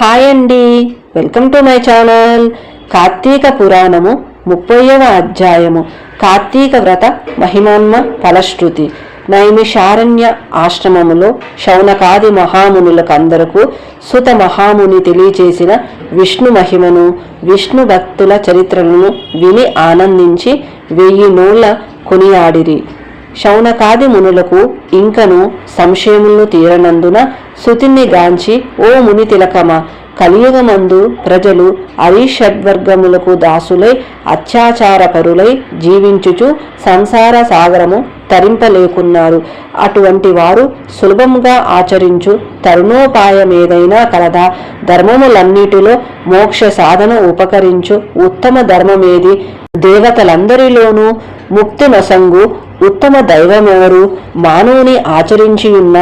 Hi అండి. Welcome to my channel. Karthika Puranamu ముప్పైవ అధ్యాయము. కార్తీక వ్రత మహిమాన్మ ఫలశ్రుతి. నైమిషారణ్య ఆశ్రమములో శౌనకాది మహామునులకందరకు సుత మహాముని తెలియచేసిన విష్ణు మహిమను విష్ణు భక్తుల చరిత్రలను విని ఆనందించి వెయ్యి నూళ్ళ కొనియాడిరి. శౌనకాది మునులకు ఇంకను సంశయములు తీరనందున శృతిని గాంచి ఓ ముని తిలకమ కలియుగమందు ప్రజలు అరీషడ్వర్గములకు దాసులై అత్యాచారపరులై జీవించుచు సంసార సాగరము తరింపలేకున్నారు. అటువంటి వారు సులభముగా ఆచరించు తరుణోపాయమేదైనా కలదా. ధర్మములన్నిటిలో మోక్ష సాధన ఉపకరించు ఉత్తమ ధర్మమేది. దేవతలందరిలోనూ ముక్తి నొసంగు ఉత్తమ దైవమెవరు మానవుని ఆచరించియున్న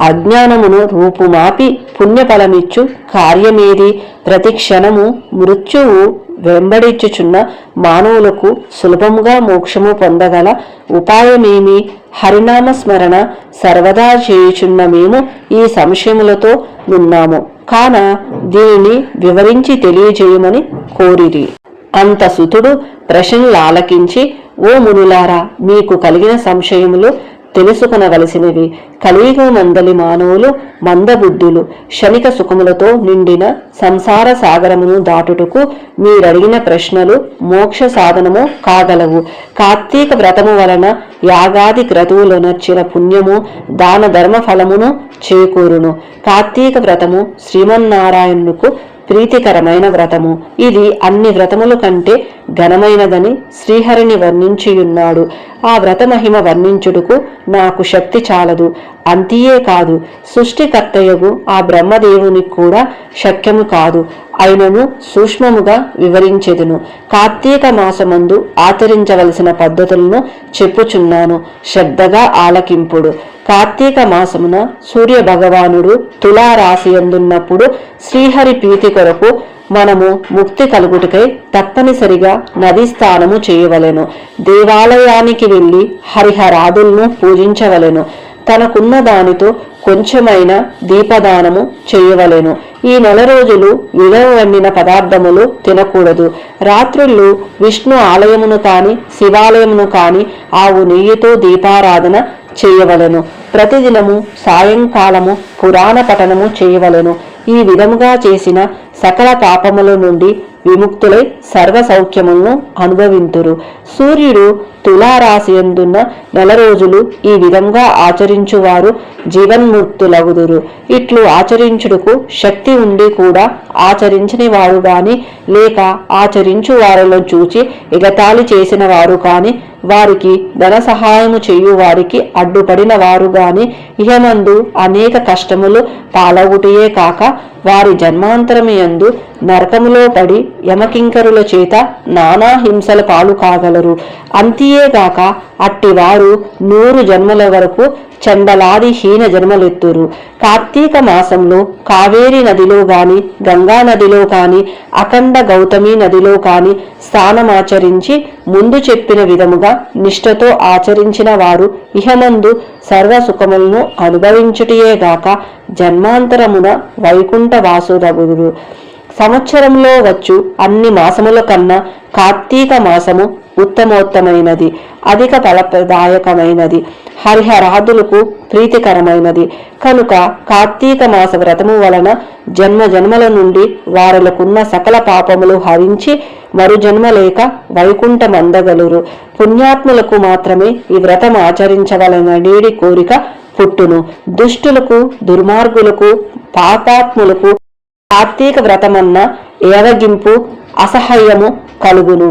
అజ్ఞానమును రూపుమాపి పుణ్యఫలమిచ్చు కార్యమేది. ప్రతి క్షణము మృత్యువు వెంబడించుచున్న మానవులకు సులభముగా మోక్షము పొందగల ఉపాయమేమి? హరినామ స్మరణ సర్వదా చేయుచున్న మేము ఈ సంశయములతో ఉన్నాము. కాన దీనిని వివరించి తెలియజేయమని కోరిరి. అంత సుతుడు ప్రశ్నలు ఆలకించి ఓ మునులారా మీకు కలిగిన సంశయములు తెలుసుకొనవలసినవి. కలియుగ మందలి మానవులు మందబుద్ధులు క్షణిక సుఖములతో నిండిన సంసార సాగరమును దాటుటకు మీరడిగిన ప్రశ్నలు మోక్ష సాధనము కాగలవు. కార్తీక వ్రతము వలన యాగాది క్రతువులనర్చిన పుణ్యము దాన ధర్మ ఫలమును చేకూరును. కార్తీక వ్రతము శ్రీమన్నారాయణుకు ప్రీతికరమైన వ్రతము. ఇది అన్ని వ్రతముల కంటే ఘనమైనదని శ్రీహరిని వర్ణించియున్నాడు. ఆ వ్రత మహిమ వర్ణించుటకు నాకు శక్తి చాలదు. అంతియే కాదు. సృష్టికర్తయగు ఆ బ్రహ్మదేవునికి కూడా శక్యము కాదు. అయినను సూక్ష్మముగా వివరించెదును. కార్తీక మాసమందు ఆచరించవలసిన పద్ధతులను చెప్పుచున్నాను. శ్రద్ధగా ఆలకింపుడు. కార్తీక మాసమున సూర్య భగవానుడు తులారాశి అందున్నప్పుడు శ్రీహరి ప్రీతి కొరకు మనము ముక్తి కలుగుటకై తప్పనిసరిగా నదీ స్నానము చేయవలెను. దేవాలయానికి వెళ్ళి హరిహరాదులను పూజించవలెను. తనకున్న దానితో కొంచెమైన దీపదానము చేయవలెను. ఈ నెల రోజులు విలువ వండిన పదార్థములు తినకూడదు. రాత్రుళ్ళు విష్ణు ఆలయమును కాని శివాలయమును కాని ఆవు నెయ్యితో దీపారాధన చేయవలెను. ప్రతిదినము సాయంకాలము పురాణ పఠనము చేయవలెను. ఈ విధముగా చేసిన సకల పాపముల నుండి విముక్తులై సర్వ సౌఖ్యములను అనుభవింతురు. సూర్యుడు తులారాశియందున్న నెల రోజులు ఈ విధంగా ఆచరించువారు జీవన్ముక్తులగుదురు. ఇట్లు ఆచరించుటకు శక్తి ఉండి కూడా ఆచరించని వారు గాని లేక ఆచరించు వారిలో చూచి ఎగతాళి చేసిన వారు కాని వారికి ధన సహాయము చేయు వారికి అడ్డుపడిన వారు గాని ఇహమందు అనేక కష్టములు పాలగుటయే కాక వారి జన్మాంతరమియందు నరకములో పడి యమకింకరుల చేత నానా హింసల పాలు కాగలరు. అంతియేగాక అట్టివారు నూరు జన్మల వరకు చండలాది హీన జన్మలెత్తురు. కార్తీక మాసంలో కావేరి నదిలో గాని గంగా నదిలో కాని అఖండ గౌతమి నదిలో కాని స్నానమాచరించి ముందు చెప్పిన విధముగా నిష్ఠతో ఆచరించిన వారు ఇహమందు సర్వ సుఖములను అనుభవించుటయేగాక జన్మాంతరమున వైకుంఠ వాసురగురు సంవత్సరంలో వచ్చు అన్ని మాసముల కన్నా కార్తీక మాసము ఉత్తమోత్తమైనది అధిక ఫలప్రదాయకమైనది హరిహరాదులకు ప్రీతికరమైనది. కనుక కార్తీక మాస వ్రతము వలన జన్మ జన్మల నుండి వారులకున్న సకల పాపములు హరించి మరు జన్మ లేక వైకుంఠమందగలురు పుణ్యాత్ములకు మాత్రమే ఈ వ్రతం ఆచరించవలననేడి కోరిక పుట్టును. దుష్టులకు దుర్మార్గులకు పాపాత్ములకు కార్తీక వ్రతమన్న ఏవగింపు అసహ్యము కలుగును.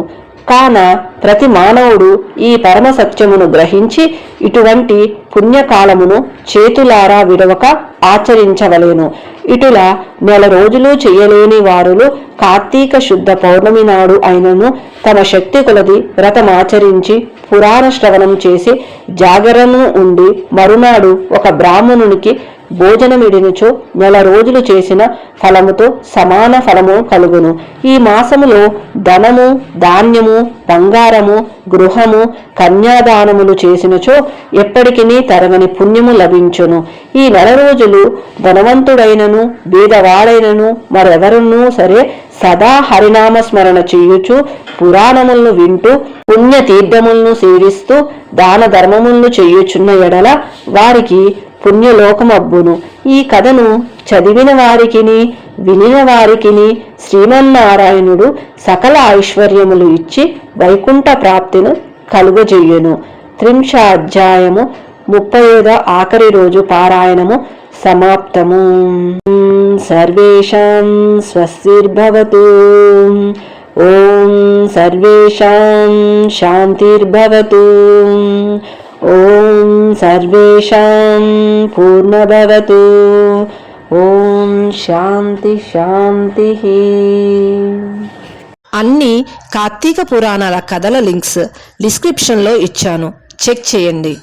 కాన ప్రతి మానవుడు ఈ పరమ సత్యమును గ్రహించి ఇటువంటి పుణ్యకాలమును చేతులారా విడవక ఆచరించవలేను. ఇటులా నెల రోజులు చేయలేని వారులు కార్తీక శుద్ధ పౌర్ణమి నాడు అయినను తమ శక్తి కొలది వ్రతమాచరించి పురాణ శ్రవణం చేసి జాగరణను ఉండి మరునాడు ఒక బ్రాహ్మణునికి భోజనమిడినుచో నెల రోజులు చేసిన ఫలముతో సమాన ఫలము కలుగును. ఈ మాసములో ధనము ధాన్యము బంగారము గృహము కన్యాదానములు చేసినచో ఎప్పటికీ తరగని పుణ్యము లభించును. ఈ నెల రోజులు ధనవంతుడైనను బీదవాడైనను మరెవరునూ సరే సదా హరినామ స్మరణ చేయుచు పురాణములను వింటూ పుణ్య తీర్థములను సేవిస్తూ దాన ధర్మములను చేయుచున్న ఎడల వారికి పుణ్యలోకమబ్బును ఈ కథను చదివిన వారికిని వినిన వారికిని శ్రీమన్నారాయణుడు సకల ఐశ్వర్యములు ఇచ్చి వైకుంఠ ప్రాప్తిను కలుగజేయును. త్రింశాధ్యాయము ముప్పై ఐదో ఆఖరి రోజు పారాయణము సమాప్తము. సర్వేషాం స్వస్తిర్భవతు. ఓం సర్వేషాం శాంతిర్భవతు. ఓం సర్వేషాం పూర్ణభవతు. ఓం శాంతి శాంతి. అన్ని కార్తీక పురాణాల కథల లింక్స్ డిస్క్రిప్షన్లో ఇచ్చాను. చెక్ చేయండి.